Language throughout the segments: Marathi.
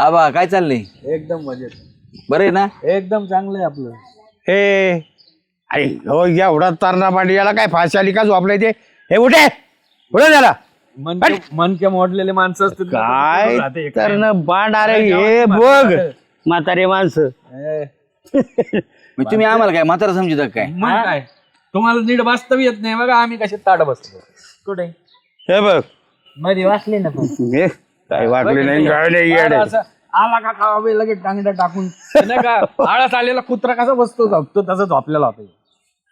आबा काय चाललंय? एकदम मजेत. बरं आहे ना? एकदम चांगलं आहे आपलं. हे अरे हो एवढा तरणा पांडी याला काय फाशी आली का झोपलाय ते? हे उठे! उठे त्याला मनके मनके मोडलेले माणसं असतील ना, काय राहते एक. तरण बांड अरे हे बघ. म्हातारे. माणसं. ए, मग तुम्ही आम्हाला काय म्हातारा समजता काय? मग काय? तुम्हाला नीट वास्तव येत नाही बघा आम्ही कसे ताट बसतो कुठे? हे बघ. मध्ये वाचले ना पण. हे वाटले नाही येडे. असं आला का खावा लगेच टांगड्या टाकून. ते नाही का आळस आलेला कुत्रा कसा बसतो झोपतो तसं झोपलेला होता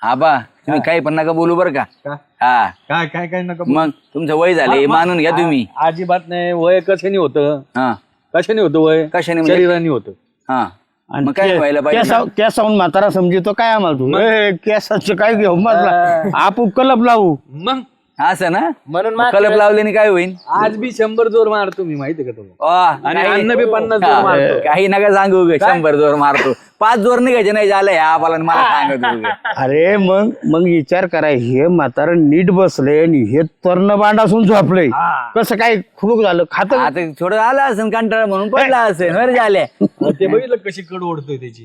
आबा तुम्ही काही पण नका बोलू बरं का. का? हा. काय काय काय नका मग तुमचं वय झाले मानून घ्या तुम्ही. अजिबात नाही वय कशाने होतं? हा. कशाने होतं वय? कशाने म्हणजे? शरीराने होतं. हा. मग काय व्हायला पाहिजे केसा- केसाहून म्हातारा समजितो काय आम्हाला तू? ए, केसाचं काय घेऊ म्हटलं आपण कलप लावू. मग? असं ना? म्हणून मग कलप लावल्याने काय होईल आज बी शंभर जोर मारतो मी माहिती का तुम्हाला? वा, आणि अन्न बी पन्नास जोर मारतो. काही नका सांगू गे शंभर जोर मारतो. पाच जोर निघायचे नाही झालं ह्या आणि मला सांगत. अरे मग मग विचार करा हे म्हातारा नीट बसले आणि हे तर्ण बांड असून झोपलंय कसं काय खुरूक झालं? खात आता थोडं आलं असेल कंटाळा म्हणून पडला असेल बरं झाले. ते बघितलं कशी कड ओढतोय त्याची.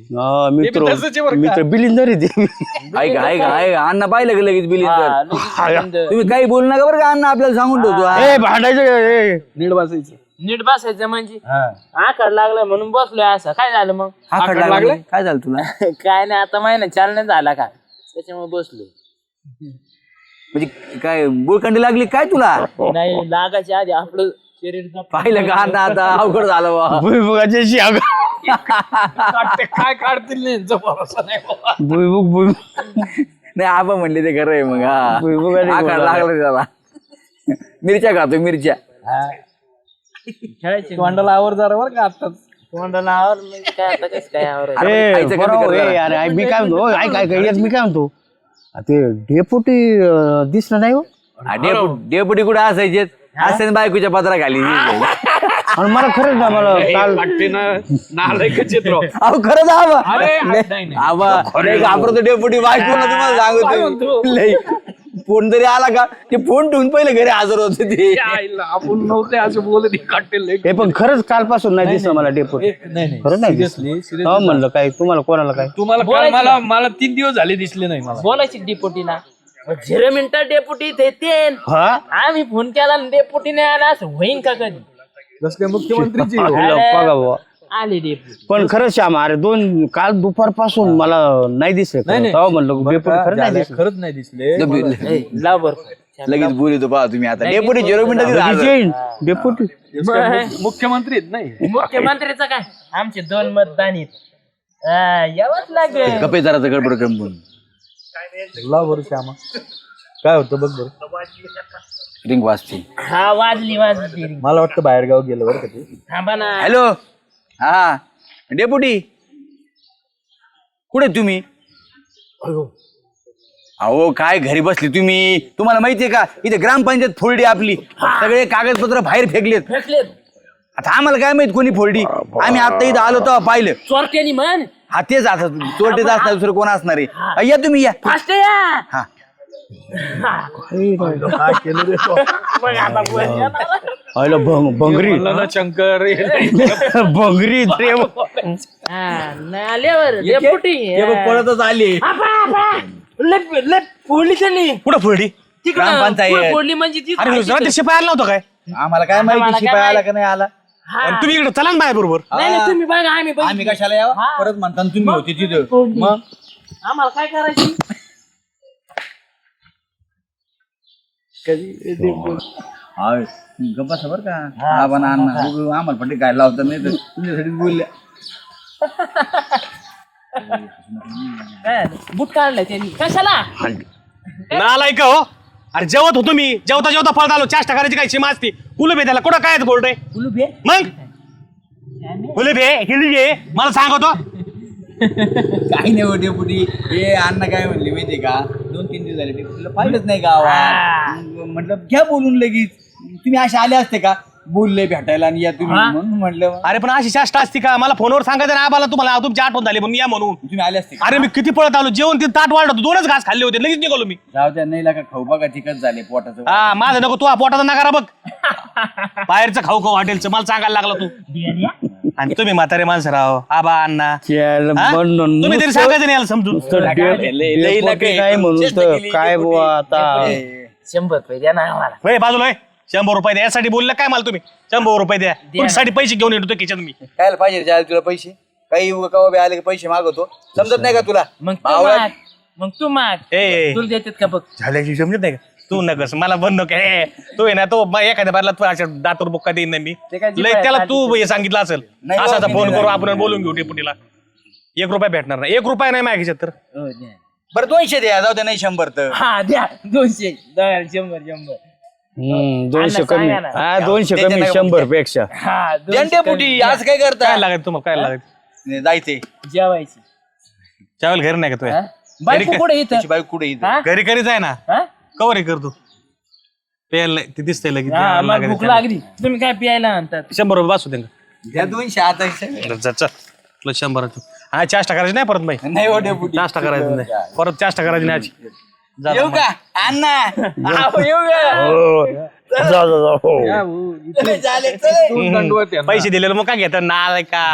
मित्र तसंच आहे बरं का? मित्र बिलिंदर आहे ते. ऐका ऐका ऐका अण्णा पाहिलं की लगेच बिलिंदर? तुम्ही काही बोलू नका बरं का अण्णा आपल्याला सांगून ठेवतो. हा. ए भांडायचं ए, नीट बसायचं. नीट बसायचं म्हणजे? हा. आकार लागलाय म्हणून बसलोय असं. काय झालं मग? हा खडला लागला? काय झालं तुला? काय नाही आता महिना चालण्यात झाला का? त्याच्यामुळे बसलोय. म्हणजे काय बुळकंडी लागली काय तुला? नाही लागायच्या आधी आपलं पाहिलं का अण्णा आता अवघड झालं बा भुईमुगाची शिग. काय काढतील नाही यांचा भरोसा नाही बाबा. भुईमुग भुईमुग नाही आबा म्हणले ते खरं आहे मग हा. आकार बोलावं. लागला त्याला. मिरच्या खातो मिरच्या. खेळायचे. तोंडाला आवर जरा बरं का आताच तोंडाला आवर म्हणजे काय आता कसं काय आवर अरे ए, खायचं कमी बरोबर, कर ए, जरा. अरे आई, मी काय म्हणतो ऐक ऐक, मी काय म्हणतो? ते डेपुटी दिसलं नाही हो. हा, डेपु- डेपुटी कुठे असायचे असे बायकोच्या पत्रा खाली आणि मला खरंच ना मला काल वाटते ना नालायकच येत राव. अहो खरंच आबा अरे नाही, नाही. आबा लय घाबरतो डेपुटी बायको ना तुम्हाला काय सांगतो. म्हणतो? लय फोन तरी आला का? ते फोन ठेवून पहिले घरी हजर होते ते त्या आईला आपण नव्हते असे बोलत हे पण खरंच कालपासून नाही दिसलं मला डेपुटी नाही नाही खरं नाही हो म्हणलं काय तुम्हाला कोणाला काय? तुम्हाला काल मला मला तीन दिवस झाले दिसले नाही मला. बोलायची डेपुटीला झिरो मिनिटं डेपुटी ते हा? आम्ही फोन केला आणि डेपुटी नाही आला असं होईन का कधी? जस काय मुख्यमंत्रीची अरे, बघा बुवा. आले डेपुटी. पण खरंच श्याम अरे दोन काल दुपारपासून मला नाही दिसले नाही, नाही. तेव्हा म्हणलं डेपुटी खरं नाही दिसलं. खरंच नाही दिसले. ए, लाव बर. लगेच बोलतो पहा तुम्ही आता. डेपुटी झिरो मिनिटात येईन. डेपुटी. मुख्यमंत्री आहेत नाही मुख्यमंत्रीचं काय? आमचे दोन मतदान आहेत. हा, यावंच लागेल. कपे जरा गडबड करून लाव बरं श्यामा. काय होतं बघ बरं. रिंग वाजते. हा वाजली वाजली. मला वाटतं बाहेर गाव गेलं बरं का ते. थांबा ना. हॅलो हा. डेपुटी कुठे तुम्ही? अहो काय घरी बसली तुम्ही? तुम्हाला माहितीये का? इथे ग्रामपंचायत फोडली आपली. सगळे कागदपत्र बाहेर फेकलेत. फेकलेत. आता आम्हाला काय माहीत कोणी फोडली? आम्ही आता इथं आलो तेव्हा पाहिलं. चोरट्यानी म्हण हा तेच आता चोरटेच असणार दुसरं कोण असणार आहे अ, या तुम्ही या फास्ट या हा काय केलं रे तो? मग आता बोल या ना. अरे भंग- भंगरी ना शंकर भंगरी देव. हा, नाही आल्यावर डेपुटी पळतच आली आपा, कुठं फोडली तिकडं ग्रामपंचायत. फोडली म्हणजे ती अरे शिपाई आला नव्हतं काय आम्हाला काय माहिती काय शिपाई आला? का नाही आला. आणि तुम्ही इकडे चला ना माझ्या बरोबर नाही नाही तुम्ही बघा आम्ही बघ. आम्ही कशाला यावं? परत म्हणता तुम्ही होते तिथं. मग? आम्हाला काय करायची? हा. गप्पा बर का. अण्णा उगं आम्हाला पट्टी काय लावतात नाही तर तुमच्यासाठी बोलल्या. काय झालं? बूट काढलाय त्यांनी. कशाला? नालाय का हो. अरे जेवत होतो मी. जेवता जेवता फळत आलो चाष्टा करायची काय सीमा असते. कुलूप आहे त्याला. कुठं काय गोल्ड आहे कुलूप आहे? मग? कुलूप आहे? हिली आहे. मला सांगतो. काही नाही हो डेपुटी हे अण्णा काय म्हणले माहितीये का? दोन तीन दिवस झाले. डेपुटीला पाहिलंच नाही गावात. म्हटलं घ्या बोलून लगेच. तुम्ही असे आले असते का? बोलले भेटायला आणि या तुम्ही हा? म्हणून म्हटलं अरे पण अशी चाष्टा असती का? मला फोनवर सांगायचं ना आम्हाला तुम्हाला तुमची आठवण झाली म्हणून या म्हणून. तुम्ही आले असते का? अरे मी किती पळत आलो जेवण ते ताट वाढत दोनच घास खाल्ले होते लगेच निघालो मी. जाऊ द्या नाही लागा खाऊ बघा चिकट झाले पोटाचं. हा माझं नको तू पोटाचा नकारा बघ. बाहेरचं खाऊ खाऊ हॉटेलचं मला सांगायला लागला तू. बिर्याणी, हा? आणि तुम्ही म्हातारे माणसं राव आबा अण्णा. हा? तुम्ही तरी सांगायचं नाही याला समजून. नाही म्हणून तर काय बुवा आता? शंभर रुपये द्या ना आम्हाला. होय बाजूला होय शंभर रुपये द्या. यासाठी बोललं काय मला तुम्ही? शंभर रुपये द्या. तुमच्यासाठी पैसे घेऊन येतो खिच्यात मी? काय पाहिजे जायला तुला पैसे? काही कवा बी आले की पैसे मागवतो. समजत नाही का तुला? मग तू मावळा- माग. मग तू माग. ए. तुला देतात का बघ? झाल्याची समजत नाही का? तू नकस. मला बंद नको ए, तू आहे ना तो म- एखाद्या बारला तू अशा दातूर बुक्का देईन ना मी. ते काय लय जिभा त्याला तू हे सांगितलं असेल. नाही, असा मी फोन नाही करू आपण बोलून घेऊ डेपुटीला एक रुपया भेटणार नाही. एक रुपया नाही माझ्या खिशात तर. हो, द्या. बरं दोनशे द्या. जाऊ दे नाही शंभर तर. हा द्या. दोनशे. द्या, शंभर शंभर. हम्म, दोनशे कमी. सांगा ना. हा दोनशे त्याच्या कमी नाही शंभरपेक्षा. हा दोनशे आज काय काय करता? लागत तुम्हाला? काय लागत कमी. जेवायची. चावल घरी नाही का हा? तू बायको कुठे येत त्याची बायको कुठे येते घरी करीच आहे ना? कवर हे करतो प्यायला ते दिसतंय लगेच लागायचं भूक. लागली. तुम्ही काय प्यायला आणतात? शंभर रुपये बसू त्यांना द्या दोनशे आता चल चल. तुला शंभर हा चाष्टा करायची नाही परत बाई? नाही हो डेपुटी चाष्टा करायची नाही. परत चाष्टा करायची नाही आजी. जा येऊ का? अण्णा. आहो, येऊ का? हो. जा जा जा. हो. चले, चालेल. पैसे दिलेले मग काय घेतात ना का?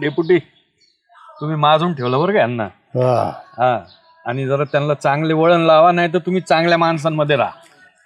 डेपुटी तुम्ही माजून ठेवलं बरं का यांना हा. हा. आणि जरा त्यांना चांगले वळण लावा नाही तर तुम्ही चांगल्या माणसांमध्ये राहा.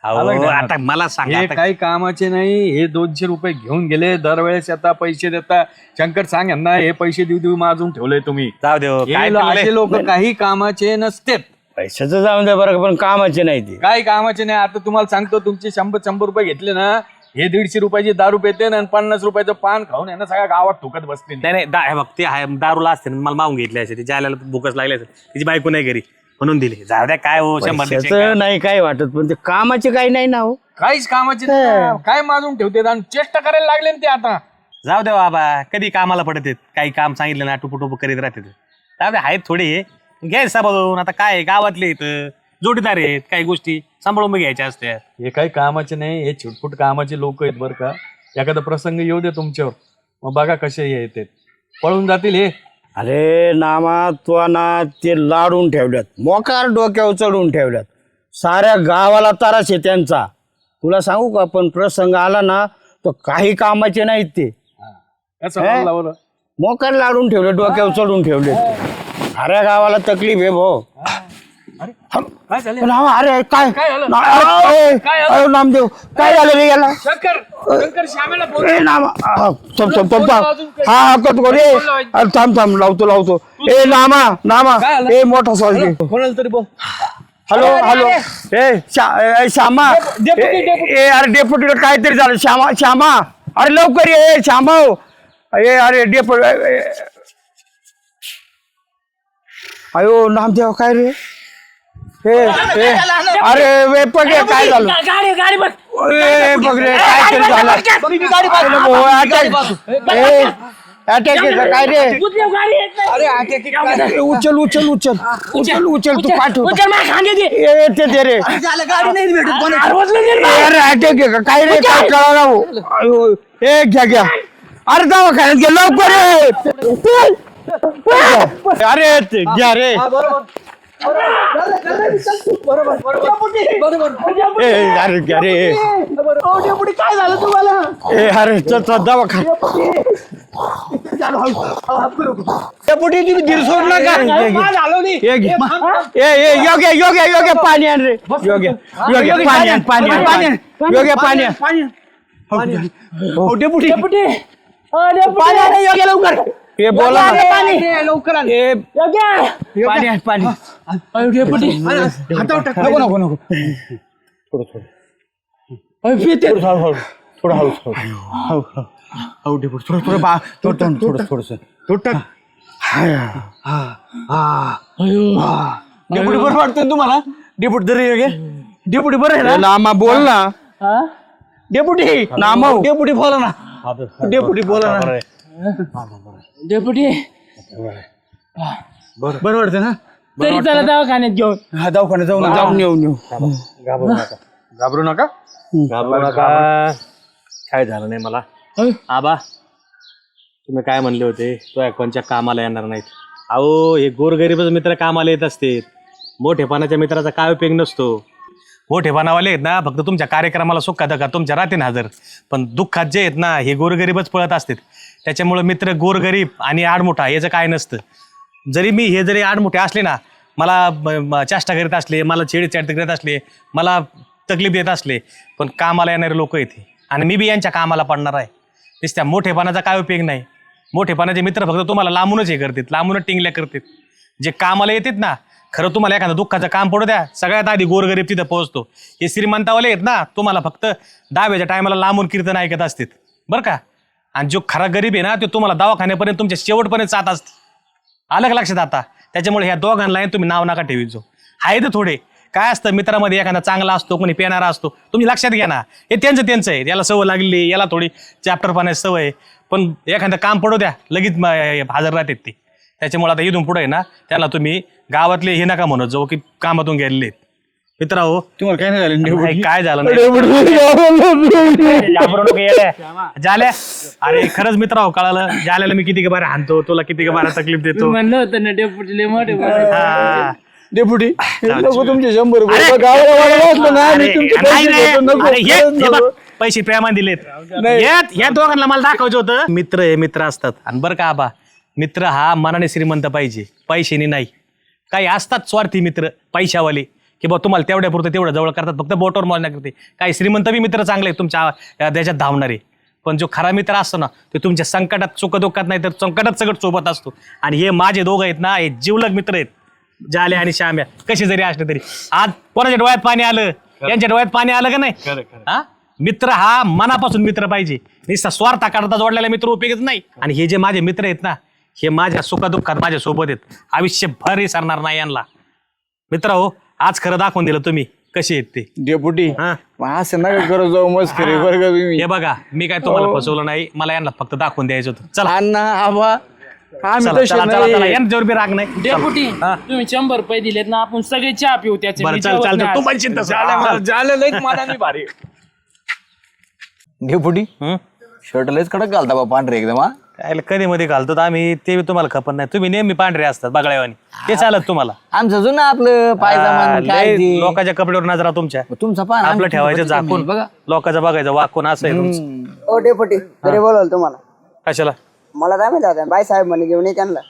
आलं अहो, का? आता मला सांगा हे आता काही कामाचे नाही हे दोनशे रुपये घेऊन गेले दरवेळेस आता पैसे देता. शंकर सांग यांना हे पैसे देऊ देऊ माजून ठेवलंय तुम्ही. जाऊ हे. काय तुला असे लोक काही कामाचे नसतेत. पैशाचं जाऊन द्या बरं का, पण कामाचे नाही ते. काही कामाचे नाही. आता तुम्हाला सांगतो तुमचे शंभर शंभर रुपये घेतले ना हे दीडशे रुपयाची दारू पेते आणि पन्नास रुपयाचं पान खाऊन यांना सगळ्या गावात ठोकत बसते नाही नाही दा- हे बघ ते आहे दारूला असते ना, मला मागून घेतले असे आल्याला भूकच लागले असेल तिची बायको नाही घरी म्हणून दिली. जाऊ द्या काय हो शंभर काय? पैशाचं नाही काय वाटत पण ते कामाचे काही नाही ना हो. काहीच कामाचे नाही. काय माजून ठेवते आणि चेष्टा करायला लागले ना ते आता. जाऊ दे बाबा कधी कामाला पडत आहेत काही काम सांगितलं ना टुपू टुपू करीत राहते जाऊ दे आहेत थोडे हे. घ्यायचं सांभाळून. आता काय आहे, गावातले इथं. जोडीदार आहेत काही गोष्टी सांभाळून घ्यायच्या असत्या. हे काही कामाचे नाही हे छुटफुट कामाचे लोक आहेत बरं का. एखादा प्रसंग येऊ दे तुमच्यावर. मग बघा कसे हे येते. पळून जातील हे. अरे नामा तो ना ते लाडून ठेवल्यात. मोकार डोक्यावर चढून ठेवल्यात. साऱ्या गावाला तारास आहे त्यांचा. तुला सांगू का पण प्रसंग आला ना तर काही कामाचे नाहीत ते. मोकार लाडून ठेवले डोक्यावर चढून ठेवले. साऱ्या गावाला तकलीफ आहे भाऊ. काय झालं? नामा, अरे काय? झालं? ना- अरे, काय झालं? अरे, नामदेव काय झालं रे याला? शंकर शंकर श्यामेला बोल ए नामा हा, थांब थांब हा हा कट कर ए अरे, थांब थांब लावतो लावतो. ए नामा नामा काय झालं? ए मोठा कोणाला तरी बोल. Hello hello. ए श्या- ए, श्यामा. डेपुटी, ए ए, अरे डेपुटीला काहीतरी झालं. श्यामा श्यामा. अरे लवकर ये श्यामा हो. ए अरे डेपुट अयो नामदेव काय रे? ए ए अरे वे पगे काय झालं? गाडी गाडी बघ. ए बघ रे काय तरी झालं? अरे भाऊ, अटॅक ए अटॅक काय रे? उचल, गाडी येत नाही. ए, उचल उचल उचल. उचल. उचल तू पाठव उचल, मला खांदे दे. ए ते दे रे. झालं गाडी नाही भेटत कोणाची. अरे, उचलून दे ना. अरे अटॅक आहे का? काय रे काय कळा ना हो. अयो, ए घ्या घ्या. अरे दवाखान्यात घे लवकर ये. अरे ते घ्या रे. ए अरे घ्या रे. काय झालं तुम्हाला ए अरे चल चल दवाखान्यात डेपुटी तुम्ही धीर सोड नका ये घे. ए ए योग्य योग्य योग्य पाणी आण रे. योग्य योग्य पाणी आण पाणी आण पाणी आण. योग्य पाणी आण. हो, डेपुटी डेपुटी. पाणी आणा, योग्य लवकर. हे बोला ना. पाणी. योग्य. पाणी. नको नको नको. थोडं हळू थोडं हळू हळू. हळू डेपुटी थोडं थोडं बा. थोडं थोडं थोडस. थोडं डेपुटी बरं वाटतंय तुम्हाला? डेपुटी तरी योग्य डेपुटी बरं आहे ना? नामा बोल ना. हा? डेपुटी नामा हो. डेपुटी बोला ना. डेपुटी बोला ना. डेपुटी. बरं वाटतं ना? तरी त्याला दवाखान्यात घेऊन हा दवाखान्यात जाऊ ना जाऊन येऊन येऊ घाबरू नका. घाबरू नका? काय झालं नाही मला? आबा तुम्ही काय म्हणले होते? तो कोणच्या कामाला येणार नाहीत? अहो हे गोरगरीबच मित्र कामाला येत असते मोठेपणाच्या मित्राचा काय उपयोग नसतो. मोठेपणावाले आहेत ना फक्त तुमच्या कार्यक्रमाला सुखात का? तुमच्या राहते ना हजर. पण दुःखात जे आहेत ना हे गोरगरीबच पळत असतात. त्याच्यामुळं मित्र गोरगरीब आणि आडमोठा याचं काय नसतं. जरी मी हे जरी आडमुठे असले ना मला चाष्टा चेष्टा करीत असले मला छेडी चॅट करीत असले मला तकलीफ देत असले पण कामाला येणारे लोक येते आणि मी बी यांच्या कामाला पडणार आहे. नुसत्या मोठेपणाचा काय उपयोग नाही. मोठेपणाचे मित्र फक्त तुम्हाला लांबूनच हे करतात लांबूनच टिंगल्या करतात. जे कामाला येतात ना खरं तुम्हाला एखादं दुःखाचं काम पडू द्या. सगळ्यात आधी गोरगरीब तिथं पोहोचतो. हे श्रीमंतावाले आहेत ना तुम्हाला फक्त दहाव्याच्या टायमाला लांबून कीर्तन ऐकत असतात बरं का? आणि जो खरा गरीब आहे ना तो तुम्हाला दवाखान्यापर्यंत तुमच्या शेवटपर्यंत जात असते. आलं का लक्षात आता? त्याच्यामुळे ह्या दोघांना तुम्ही नाव नका ठेवीचो आहे तर थोडे. काय असतं मित्रामध्ये एखादा चांगला असतो कोणी पेणारा असतो तुम्ही लक्षात घ्या ना. हे त्यांचं त्यांचं आहे. याला सवय लागली याला थोडी चॅप्टर पाण्याची सवय आहे. पण एखादं काम पडू द्या लगेच हजर राहतात ते. त्याच्यामुळे आता इथून पुढे आहे ना त्याला तुम्ही गावातले हे नका म्हणत जाऊ की कामातून गेलेले मित्र हो तुम्हाला काय नाही झालं? काय झालं नाही? घाबरू नको येड्या. झाल्या अरे खरंच मित्र हो कळालं. झाल्याला मी किती बरं हाणतो तुला किती बरं तकलीफ देतो. म्हणलं होतं ना डेपुटीले मोठे हा. डेपुटी नको तुमचे शंभर रुपये. अरे, गावाला वाढवलं असलं ना अरे, मी तुमचे नाही, पैसे नाही. देतो, नको. अरे, हे- हे बघ, नको. पैसे प्रेमान दिलेत. यात या दोघांना मला दाखवायचं होतं. मित्र हे मित्र असतात. आणि बरं का आबा. मित्र हा मनाने श्रीमंत पाहिजे पैशाने नाही. काही असतात स्वार्थी मित्र पैशावाले की बा तुम्हाला तेवढ्या पुरतं तेवढं जवळ करतात फक्त बोटवर मोजण्या करते काही श्रीमंत बी मित्र चांगले आहेत तुमच्या देशात धावणारे. पण जो खरा मित्र असतो ना ते तुमच्या संकटात सुखदुःखात नाही तर संकटात सगळं सोबत असतो. आणि हे माझे दोघं आहेत ना हे जीवलग मित्र आहेत. जाले आणि श्याम्या कसे जरी असले तरी. आज कोणाच्या डोळ्यात पाणी आलं? यांच्या डोळ्यात पाणी आलं का नाही? हा? मित्र हा मनापासून मित्र पाहिजे. नुसता स्वार्था करता जोडलेला मित्र उपयोगच नाही. आणि हे जे माझे मित्र आहेत ना हे माझ्या सुखदुःखात माझ्या सोबत आहेत. आयुष्यभर विसरणार नाही यांना. मित्र हो आज खरं दाखवून दिलं तुम्ही. कसे आहेत ते? डेपुटी हा? असं नका करत जाऊ बरं का तुम्ही. हे बघा मी काय तुम्हाला फसवलं नाही. मला यांना फक्त दाखवून द्यायचं होतं. चला. अण्णा आबा आम्ही चला तसे चला चला चला. नाही यांच्यावर बी राग नाही. डेपुटी हा. तुम्ही शंभर रुपये दिलेत ना आपण सगळे चहा पिऊ त्याचे. बरं मी चल जेवत चल नाही तू आज. पण चिंता चल. डेपुटी हं? शर्ट लयच कडक घालता बा पांढरे एकदम हा? काय कधी मध्ये घालतो तर आम्ही ते बी तुम्हाला खपत नाही. तुम्ही नेहमी पांढरे असतात बगळ्यावानी ते चालत तुम्हाला. आमचं जुनं आपलं पायजामा हा, काय लय ते. लोकांच्या कपड्यावर नजरा तुमच्या. तुमचा पान आपलं ठेवायचं झाकून. बघा. लोकांचं बघायचं वाकून असं आहे तुमचं. ओ डेपुटी तरी बोलवलं तुम्हाला. कशाला? मला काय माहिती आता बाई साहेब म्हणे घेऊन ये त्यांना.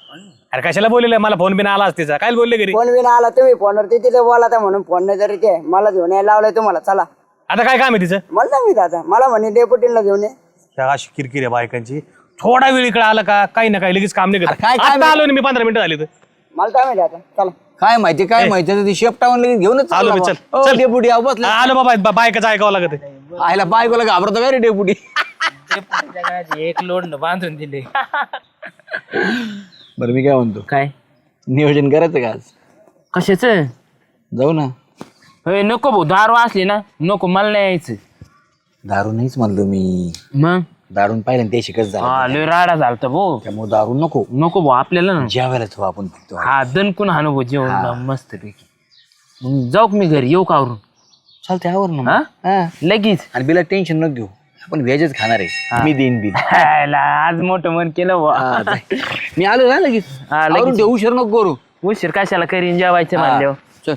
अरे कशाला बोललेलं? मला फोन बिन आला असतीचा काय बोलले घरी? फोन बिन आला तुम्ही फोनवर ते तिथे बोला तर म्हणून फोन नाही तरी ते. मला घेऊन यायला लावलंय तुम्हाला चला. आता काय काम आहे तिचं? मला नाही माहिती आता. मला म्हणे डेपुटीला घेऊन ये. त्या अशी किरकिर आहे बायकांची. थोडा वेळ इकडे आलं का काही ना काही लगेच काम नाही करत काय आता आलो ना मी पंधरा मिनिटं झाली तर. मला काय माहिती आता? चला. काय माहिती काय माहिती? आता ती शेपटावून लगेच घेऊनच आलो मी, चल, चल. डेपुटी आहो बसले. आलो बाबा बा- बायकाचं ऐकावं लागत आहे. आयला बायकोला घाबरतो काय रे डेपुटी एक लोड बांधून दिले. बरं मी काय म्हणतो? काय? नियोजन करायचं का आज? कशाच? जाऊ ना. नको भाऊ दारू असली ना नको मला नाही यायचं. दारू नाहीच म्हणलो मी. मग? दारून पाहिलं ते शिकत झालं हा लय राडा झालता भाऊ. त्यामुळे दारू नको. नको भाऊ आपल्याला ना. जेवायला तो आपण फक्त हा दणकून हाणू भाऊ जेवण. मस्त पैकी मग जाऊ का मी घरी? येऊ का आवरून? चालते आवर ना हा मग. हा. लगेच? आणि बिला टेन्शन न घेऊ. आपण व्हेजच खाणार आहे. मी देईन बिल. हायला, आज मोठं मन केलं. हा, जाय. मी आलो ना लगेच. हा, लगेच. आवरून ठेव, उशीर नको करू. उशीर कशाला करीन जेवायचं म्हणल्यावर. चल.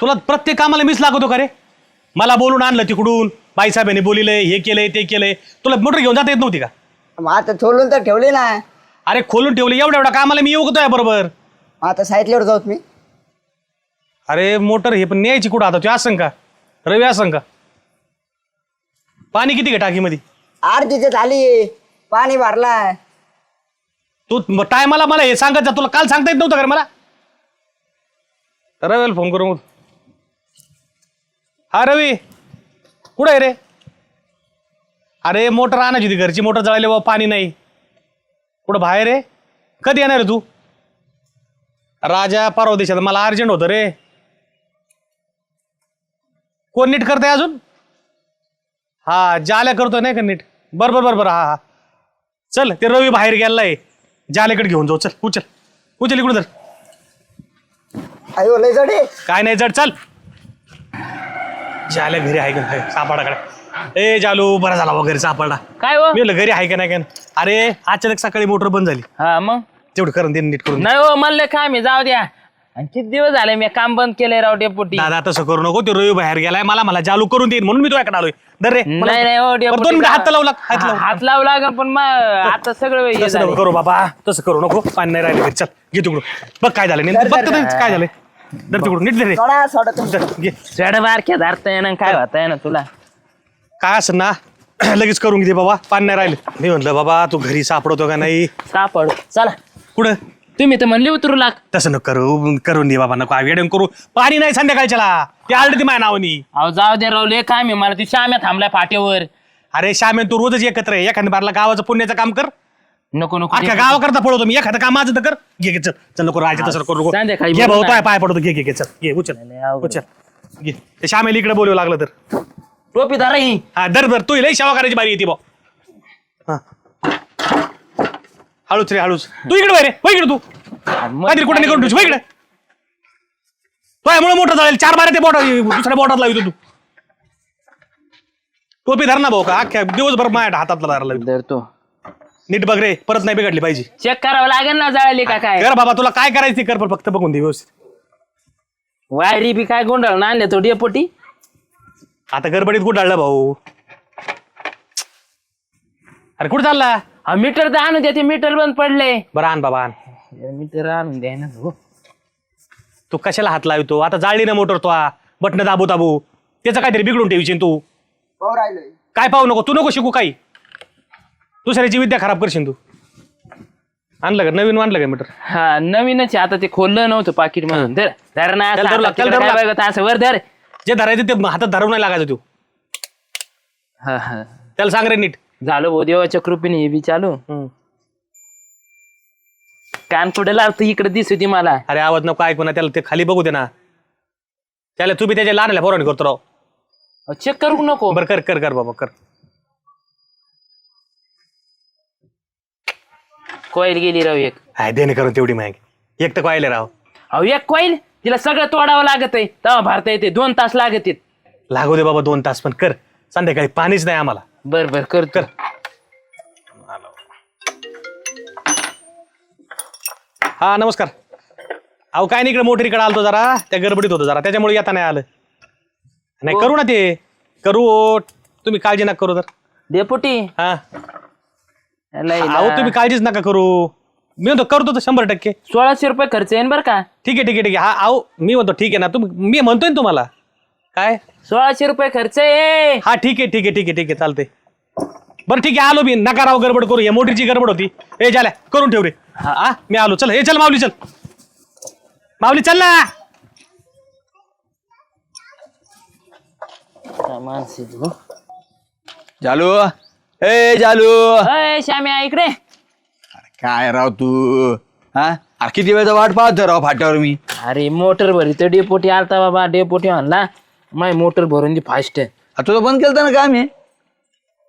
तुला प्रत्येक कामाला मिस लागतो का रे? मला बोलून आणलं तिकडून. बाईसाहेबांनी बोलिलंय हे केलंय ते केलंय. तुला मोटर घेऊन जाता येत नव्हती का? मग आता थोडून तर ठेवले ना. अरे खोलून ठेवले एवढ्या एवढ्या कामाला मी येऊ का बरोबर? मग आता साईटल्यावर जाऊत मी. अरे मोटर हे पण न्यायची कुठं आता? तू असं का? रवी असं का? पाणी किती घे टाकीमध्ये? आरतीचे झाली. पाणी भरलाय. तू टायमाला मला हे सांगत जा. तुला काल सांगता येत नव्हतं का रे मला? रवीला फोन करू हा रवी. कुठं आहे रे? अरे मोटर आणायची होती घरची. मोटर जळाली बाबा पाणी नाही. कुठं बाहेर आहे? कधी येणार रे तू? राजा परवा देशात मला अर्जंट होतं रे. कोण नीट करतंय अजून? हा जाल्या करतोय नाही का नीट? बरं बरं बरं बरं हा हा. चल ते रवी बाहेर गेलाय. जालेकडे घेऊन जाऊ. चल उचल. उचल इकडून तर अयो लय जडे काय नाही जड. चल. जाल्या घरी आहे का सापाडाकडे. ए जालू बरा झाला वगैरे सापडला. काय हो? मी म्हणलं घरी आहे का नाही का? अरे अचानक सकाळी मोटर बंद झाली. हा मग? तेवढं करून दे नीट करून. नाही हो म्हणलं काय मी जाऊ द्या. आणि किती दिवस झाले मी काम बंद केलंय राव डेपुटी? दादा तसं करू नको ते रवी बाहेर गेलाय मला मला चालू करून देईन म्हणून मी तुझ्याकडे आलोय. दर रे मला- नाही नाही हो बरं, डेपुटी दोन मिनिटं हात लावला हात लावला हात लावला का पण मग आता सगळं हे तसं नको झालंय. करू बाबा तसं करू नको पाणी नाही राहिले घरी. चल घे तिकडून. बघ काय झालं नेमकं बघ तर काय झालंय. दर तिकडून नीट दे रे. सोडा सोडा तुम्ही दर, घे. चढ बारक्या धरता येणार काय होता येणार तुला? काय असं ना लगेच करून घे बाबा पाणी नाही राहिले. मी म्हणलं बाबा तू घरी सापडवतो का नाही? सापड. चला. कुठं? तुम्ही तर म्हणले उतरू लाग. तसं नको करू करून दे बाबा नको. वेडून करू. पाणी नाही संध्याकाळच्याला. ते आलरेडी ती माझ्या नावानी. अहो जाऊ दे राव लय काय मी मला ती श्याम्या थांबलाय फाट्यावर. अरे श्यामे तू रोजच एकत्र आहे. एखाद्या बारला गावाचं पुण्याचं काम कर. नको नको अख्ख्या गावाकरता पळवतो मी. एखादं काम माझं तर कर. घे घे चल. चल नको राहायचं तसं करू नको. संध्याकाळी घे बोलू भाऊ ना. पाय पाय पडतो. घे घे घे चल. घे उचल. अवघड. उचल. घे. ते श्यामेला इकडे बोलू लागलं तर. टोपी धरा ही. हा दर दर तू लई सेवा करायची बारी येते भाऊ. हा. हळूच रे हळूच. तू इकडे वय रे. वय इकडे तू. काहीतरी कुठे निघून ठेवशील, वय इकडे. मुळे मोठं चालेल चार बारा ते बोट दुसऱ्या बोटात लावतो तू. टोपी धर ना भाऊ. का अख्ख्या दिवसभर माझ्या हातात धरायला लावतो. धरतो. नीट बघ रे परत नाही बिघडली पाहिजे. चेक करावं लागेल ना जाळली का काय? कर बाबा तुला काय करायचं ते कर पण फक्त बघून दे व्यवस्थित. वायरी बी काय गोंधळ आणले तो डेपोटी? आता गडबडीत कुठं भाऊ. अरे कुठं चालला? हा मीटर तर आणून द्या ते मीटर बंद पडले. बरं आण बाबा आण. मीटर आणून द्या ना हो तू कशाला हात लावतो? आता जाळली ना मोटर तो बटन दाबू दाबू. त्याचं काहीतरी बिघडून ठेवशील तू. पाहू राहिलोय. काय पाहू नको? तू नको शिकू काही. दुसऱ्याची विद्या खराब करशील तू. आणलं का? नवीन आणलं का मीटर हा नवीनच आहे. आता ते खोललं नव्हतं पाकिट म्हणून. धर. धर ना असं त्याला धरू आता लाग, त्याला तिकडं धरू काय लाग. बघत असं वर धर. जे धरायचं ते हातात धरून नाही लागायचं तू हा हा. त्याला सांग रे नीट. झालं भाऊ देवाच्या कृपेने हे बी चालू. कान पुढे लावतो इकडे दिसू ती मला. अरे आवाज नको ऐकू ना त्याला ते खाली बघू दे ना. त्याला तू बी त्याच्या लहानला पोराणी करतो राव. चेक करू नको. बरं कर कर कर बाबा कर. कोईल गेली राव एक. हाय देणे करून तेवढी माहिती एक तर पाहिले राव. अहो एक कोईल? तिला सगळं तोडावं लागत आहे. तेव्हा भारता येते दोन तास लागत आहेत. लागू दे बाबा दोन तास पण कर. संध्याकाळी पाणीच नाही आम्हाला. बर बर कर कर. हा नमस्कार. अहो काय नाही इकडे मोटरीकडे आलतो जरा. त्या गडबडीत होतो जरा. त्याच्यामुळे येता नाही आलं. नाही करू ना ते. करू. तुम्ही काळजी नका करू तर डेपुटी हा. लय अहो ना. तुम्ही काळजीच नका करू. मी म्हणतो करतो तर शंभर टक्के. सोळाशे रुपये खर्च येईन बर का? ठीक आहे ठीक आहे ठीक आहे. हा अहो मी म्हणतो ठीक आहे ना. तुम्ही मी म्हणतोय ना तुम्हाला. काय? सोळाशे रुपये खर्च आहे हा ठीक आहे ठीक आहे ठीक आहे ठीक आहे चालते बरं ठीक आहे आलो मी. नका राव गडबड करू. हे मोटरीची गडबड होती. हे झाल्या करून ठेव रे. हा मी आलो. चल हे चल माऊली चल. माऊली चल ना. माणसं आहेत हो. जालू. ए जालू. अय श्याम्या इकडे. काय राव तू? हा? अरे किती वेळचा वाट पाहतो राव फाट्यावर मी? अरे मोटर भरी तर डेपोटी आलता बाबा डेपोटी म्हणला माय मोटर भरून दे फास्ट. आ, तुझं बंद केलं ना काम आहे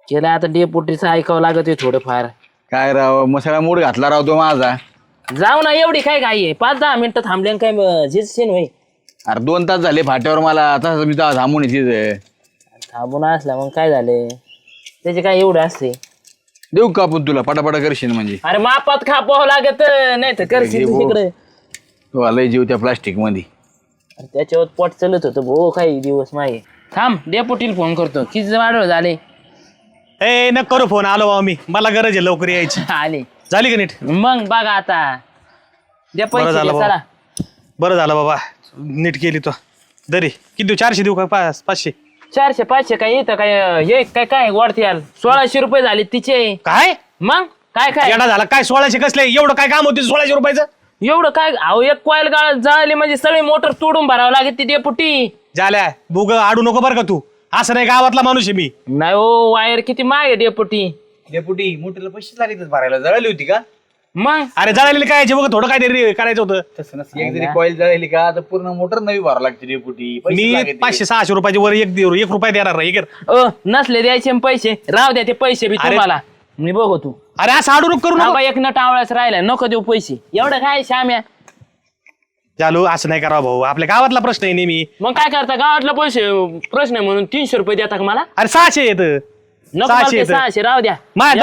केलं आता डेपोटीचं ऐकावं लागत आहे थोडंफार. काय राव सगळा मूड घातला राव तो माझा. जाऊ ना एवढी काय घाई आहे? पाच दहा मिनिटं थांबले काय झिजशीन होई अरे दोन तास झाले फाट्यावर मला. आता मी तर थांबून येते थांबून असला मग काय झाले? त्याचे काय एवढं असते? देऊ का आपण तुला? पटापटा करशील म्हणजे. अरे मापात खा पोहावं लागत नाही तर करशील तू तिकडे. तू आलाय जीव त्या प्लास्टिकमध्ये. अरे त्याच्यावर पोट चलत होतं भो काही दिवस मागे. थांब डेपोटीला फोन करतो. किती वाढव झाले? ए न करू फोन आलो बाबा मी. मला गरज आहे लवकर यायची. आले. झाली का नीट? मग बघा आता. द्या बरं पैसे झालं द्या, भाऊ. चला बरं झालं बाबा. नीट केली तो. दरी. किती देऊ? चारशे देऊ का? पाच पाचशे? चारशे पाचशे काय येतं काय हे काय काय वाढते यार? सोळाशे रुपये झाले तिचे. काय? मग? काय काय? येडा झाला. काय सोळाशे कसले? एवढं काय काम होते सोळाशे रुपयाचं? एवढं काय? अहो एक कॉईल गाळ जळली म्हणजे सगळी मोटर तोडून भरावं लागेल ती डेपुटी झाल्या. बुग आडू नको बरं का तू. असं नाही गावातला माणूस आहे मी. नाही हो वायर किती माग आहे डेपुटी डेपुटी मोठीला पैसे लागले भरायला. जळाली होती का? मग? अरे जळालेले काय? बघ थोडं काय तरी करायचं होतं. तसं नसतं. एक जरी कॉईल जळाली का तर पूर्ण मोटर नवी भरावं लागते डेपुटी मी. पाचशे सहाशे रुपयाचे वर एक देऊ एक रुपया देणार नाही एक अ नसले द्यायचे न पैसे. राहू द्या ते पैसे बी अरे- तुम्हाला. मी बघू तू. अरे असं नको करू नको. एक नट आवळाच राहिला. नको देऊ पैसे. एवढं काय श्याम्या? चालू असं नाही करावं भाऊ. आपल्या गावातला प्रश्न आहे नेहमी. मग काय करता? गावातला पैसे प्रश्न आहे म्हणून तीनशे रुपये देता का मला? अरे सहाशे येत नको मला सहाशे ते येतं. सहाशे राहू द्या.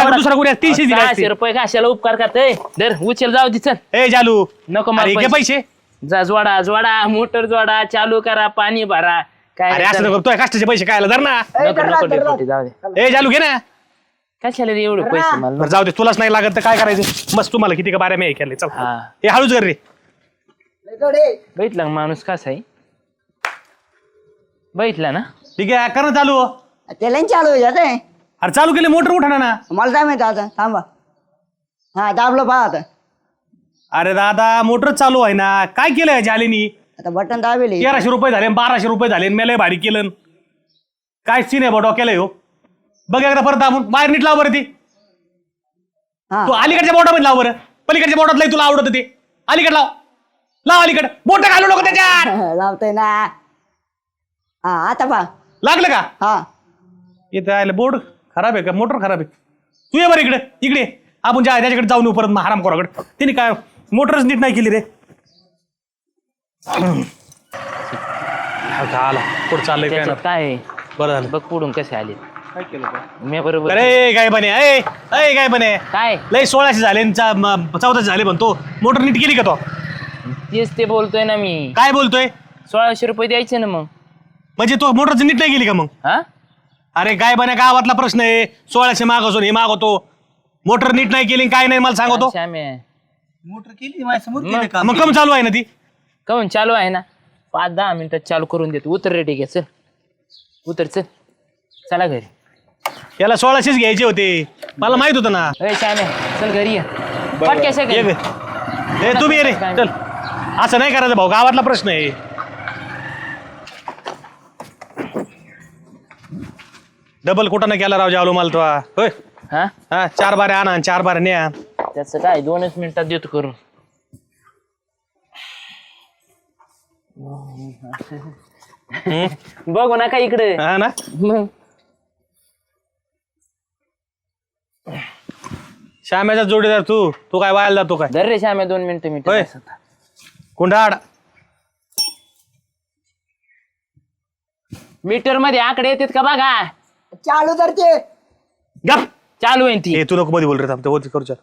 एवढा- दुसरा कुणी तीनशे दिले सहाशे असते. रुपये कशाला उपकार करते दर उचल जाऊ दे चल. ए जालू. नको मला अरे घे पैसे. पैसे. जा जोडा जोडा मोटर जोडा चालू करा पाणी भरा. काय अरे असं नको तोय कष्टाचे पैसे काय धर ना. नको नको डेपुटी जाऊ दे. ए चालू घे ना. कशाला रे एवढे पैसे मला? बरं जाऊ दे तुलाच नाही लागत तर काय करायचं? मस्त तुम्हाला किती का बाऱ्या मी केले चल. हा. हे हळूच कर रे. का माणूस कसा आहे? बघितला ना? ठीक आहे कर ना चालू. त्याला चालू आहे. जाते अरे चालू केले मोटर उठा ना मला काय माहिती आता थांबा. हा दाबलं पहा आता. अरे दादा मोटर चालू आहे ना. काय केलं जालेनी? आता बटन दाबेल. तेराशे रुपये झाले बाराशे रुपये झाले मेले भारी केलं. काय सीन आहे बा डोक्याला हो बघ एकदा परत दाबून. बाहेर नीट लाव बरं ती. हा. तू अलीकडच्या बोटामध्ये लाव बरं. पलीकडच्या बोटात लई तुला आवडत ते. अलीकड लाव. लाव अलीकड. बोट घालू नको त्याच्यात. लावतोय ना. हा आता पहा. लागलं का? हा. इथं आलं बोर्ड. खराब आहे का? मोटर खराब आहे. तू ये बरं इकडे. इकडे. आपण जा त्याच्याकडे जाऊन येऊ परत हराम कोराकडे तिने काय मोटरच नीट नाही केली रे. आला. पुढे चाललंय काय ना? काय? आहे? बरं झालं. बघ पुढून कसे आले. मी बरोबर अरे काय बने? अय अय काय बने? काय? लय सोळाशे झाले न चा- म- चौदाशे झाले पण तो मोटर नीट केली का तो? तेच ते बोलतोय ना मी. काय बोलतोय? सोळाशे रुपये द्यायचे ना मग. म्हणजे तो मोटरची नीट नाही केली का मग? हा? अरे काय बने गावातला प्रश्न आहे. सोळाशे मागवसून हे मागवतो. मोटर नीट नाही केली काय नाही मला सांगतो. मोटर केली माझ्यासमोर केलं काम. मग कम चालू आहे ना ती? काऊन चालू आहे ना. पाच दहा मिनिटात चालू करून देतो. उतर रे ठीक आहे चल. उतर चल. चला घरी. याला सोळाशेच घ्यायचे होते. मला माहीत होतं ना. अरे चल घरी ये. पटक्याशा ये घरी ग. ए तुम्ही ये रे. चल. असं नाही करायचं भाऊ. गावातला प्रश्न आहे. डबल कुठं नाही केला राव जावलो मला तो? होय. हा? हा चार बारे आणा आणि चार बारे न्या. त्याचं काय दोनच मिनिटात देतो करून. बघू नका इकडे. हा ना? मग. श्याम्याचा जोडीदार तू. तू काय वायाला जातो काय? धर रे श्याम्या दोन मिनिटं मी होय. कुंडाड. मीटरमध्ये आकडे येतात का बघा? चालू तर ते. गप. चालू आहे ती. ए तू नको मध्ये बोल रे थांब ते करू चल.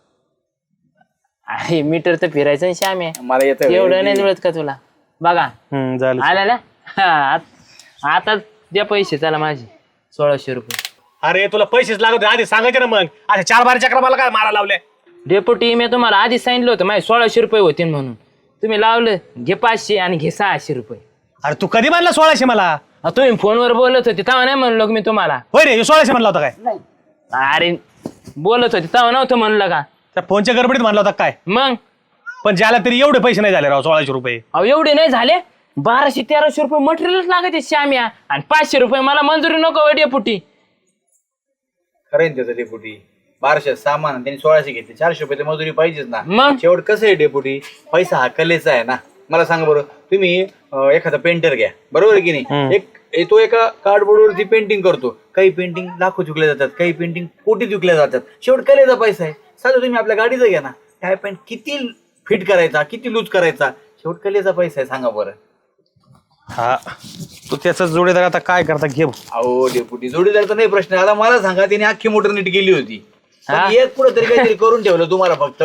अरे मीटर तर फिरायचं ना श्याम्या मला येतं एवढं नाही जुळत का तुला? बघा. हम्म झालं. आला ना? हा, आत- आता द्या पैसे चला माझे. सोळाशे रुपये. अरे तुला पैसेच लागत होते. आधी सांगायचे ना मग. अशा चार बारा चक्र मला काय मारा लावले? डेप्युटी मी तुम्हाला आधीच सांगितलं होतं माझे सोळाशे रुपये होतील म्हणून. तुम्ही लावलं घे पाचशे आणि घे सहाशे रुपये. अरे तू कधी मानला सोळाशे मला? अहो, तुम्ही फोनवर बोलत होते तेव्हा नाही म्हणलो का मी तुम्हाला. होय रे ह्यो सोळाशे म्हणला होता काय? अरे बोलत होते तेव्हा नव्हतं म्हणलं का? त्या फोनच्या गडबडीत म्हणला होता काय? मग? पण ज्याला तरी एवढे पैसे नाही झाले राव सोळाशे रुपये. अहो एवढे नाही झाले? बाराशे तेराशे रुपये मटेरियलच लागायचे श्याम्या. आणि पाचशे रुपये मला मंजुरी नको हो डेपुटी खरं आहे ना त्याचं डेपुटी बाराशे सामान आणि त्यांनी सोळाशे घेतले. चारशे रुपये तर मजुरी पाहिजेच ना. मग? शेवट कसं आहे डेपुटी पैसा हा कलेचा आहे ना. मला सांगा बरं तुम्ही अं, एखादा पेंटर घ्या. बरोबर आहे की नाही? एक ए- तो एका कार्डबोर्डवरती पेंटिंग करतो. काही पेंटिंग लाखो विकल्या जातात काही पेंटिंग कोटीत विकल्या जातात. शेवट कलेचा पैसा आहे. साधं तुम्ही आपल्या गाडीचं घ्या ना. काय पॅन्ट किती फिट करायचा किती लूज करायचा शेवट कलेचा पैसा आहे सांगा बरं. हा. तू त्याचा जोडीदार आता काय करता घे अहो डेपुटी जोडीदारचा नाही प्रश्न आता मला सांगा तिने अख्खी मोटर नीट केली होती. पण? एक कुठं तरी काहीतरी करून ठेवलं तुम्हाला फक्त.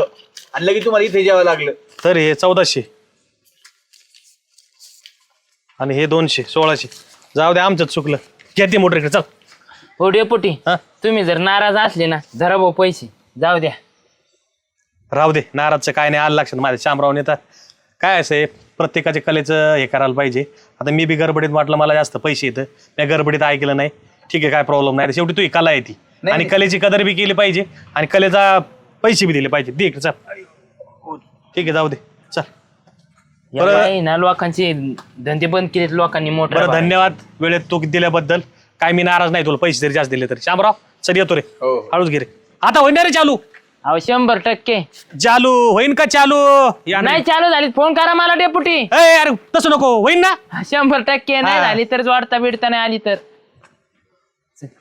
आणि लगेच तुम्हाला इथे जेवावं लागलं. तर हे चौदाशे. आणि हे दोनशे सोळाशे. जाऊ दे आमचं चुकलं. घ्या ते मोटर इकडे चल. हो डेपुटी. हा? तुम्ही जर नाराज असले ना धरा भाऊ पैसे. जाऊ द्या. राहू दे नाराजचं काय नाही आलं लक्षात. माझ्या शामराव नेता काय असं आहे प्रत्येकाच्या कलेचं हे करायला पाहिजे. आता मी बी गडबडीत वाटलं मला जास्त पैसे येतं मी गडबडीत ऐकलं नाही. ठीक आहे काय प्रॉब्लेम नाही. शेवटी तू ही कला आहे ती. आणि कलेची कदर बी केली पाहिजे. आणि कलेचा पैसे बी दिले पाहिजे. दे इकडे चल. ठीक आहे जाऊ दे. चल. बरं. ना लोकांचे धंदे बंद केलेत लोकांनी मोटर बरं धन्यवाद वेळेत तू दिल्याबद्दल. काय मी नाराज नाही तुला पैसे जरी जास्त दिले तरी. शामराव चल येतो रे. हो. हळूच घे रे. आता होईन ना रे चालू? अहो शंभर टक्के. चालू होईन का चालू? या नाही चालू झाली फोन करा मला डेपुटी. ए, अरे तसं नको होईन ना? शंभर टक्के नाही हा. झाली तर जोडता बिडता नाही आली तर.